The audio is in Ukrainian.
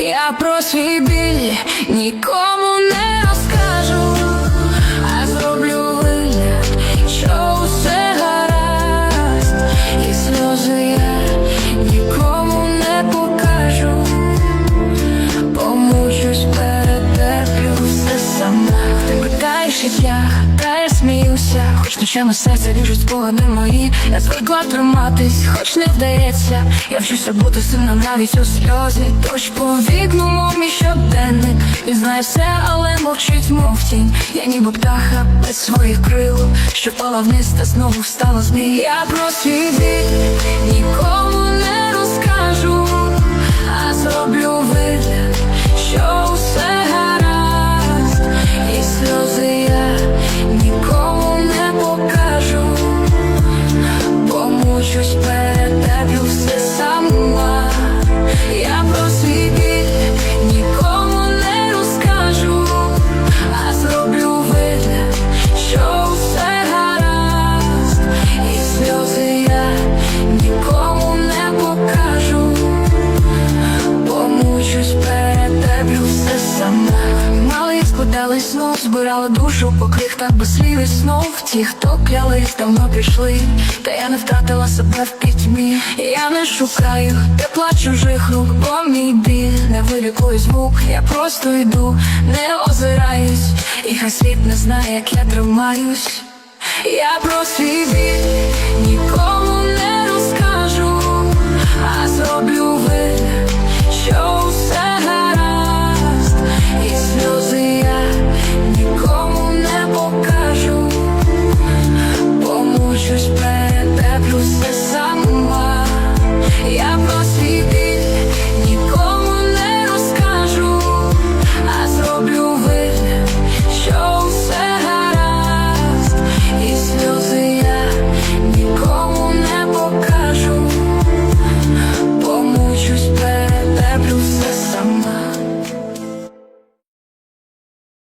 Я про свій біль нікому не розкажу, хоч ночами серце ріжуть спогади мої. Я звикла триматись, хоч не вдається. Я вчуся бути сильним навіть у сльозі. Тож по вікну, мов мій щоденник. Він знає все, але мовчить, мов тінь. Я ніби птаха без своїх крил, що пала вниз та знову встала з ніг. Я про свій Мали знов, збирали душу по крихтах без слів і знов Ті, хто клялись, давно пішли. Та я не втратила себе в пітьмі. Я не шукаю тепла чужих рук, бо мій біль. Не вилікує звук Я просто йду, не озираюсь І хай світ не знає, як я тримаюсь. Я про свій біль нікому